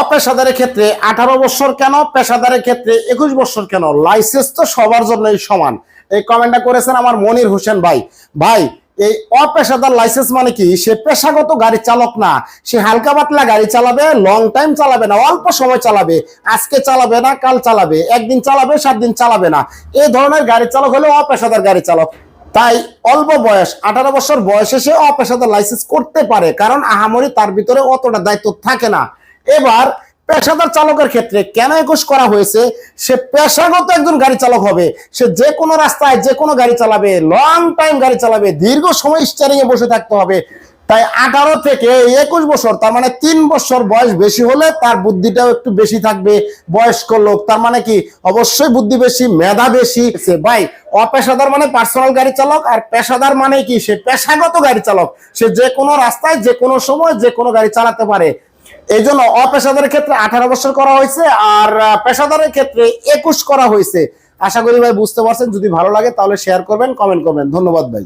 অপেশাদারের ক্ষেত্রে আঠারো বছর কেন, পেশাদারের ক্ষেত্রে একুশ বছর কেন? লাইসেন্স তো সবার জন্যই সমান। এই কমেন্টটা করেছেন আমার মনির হোসেন ভাই। ভাই, এই অপেশাদার লাইসেন্স মানে কি? সে পেশাগত গাড়ি চালক না। সে হালকা পাতলা গাড়ি চালাবে লং টাইম চালাবে না, অল্প সময় চালাবে। আজকে চালাবে না, কাল চালাবে। একদিন চালাবে, সাত দিন চালাবে না। এই ধরনের গাড়ি চালক হলো অপেশাদার গাড়ি চালক। তাই অল্প বয়স, আঠারো বছর বয়সে সে অপেশাদার লাইসেন্স করতে পারে। কারণ আহামরি তার ভিতরে অতটা দায়িত্ব থাকে না। এবার পেশাদার চালকের ক্ষেত্রে কেন একুশ করা হয়েছে? সে পেশাগত একজন গাড়ি চালক হবে। সে যে কোনো রাস্তায় যে কোনো গাড়ি চালাবে লং টাইম গাড়ি চালাবে, দীর্ঘ সময় স্টারিং এ বসে থাকতে হবে। তাই আঠারো থেকে একুশ বছর, তার মানে তিন বছর বয়স বেশি হলে তার বুদ্ধিটাও একটু বেশি থাকবে বয়স্ক লোক। তার মানে কি? অবশ্যই বুদ্ধি বেশি, মেধা বেশি। ভাই, অপেশাদার মানে পার্সোনাল গাড়ি চালক, আর পেশাদার মানে কি? সে পেশাগত গাড়ি চালক। সে যে কোনো রাস্তায়, যে কোনো সময়, যে কোনো গাড়ি চালাতে পারে। এই জন্য অপেশাদারের ক্ষেত্রে আঠারো বছর করা হয়েছে আর পেশাদারের ক্ষেত্রে একুশ করা হয়েছে। আশা করি ভাই বুঝতে পারছেন। যদি ভালো লাগে তাহলে শেয়ার করবেন কমেন্ট করবেন। ধন্যবাদ ভাই।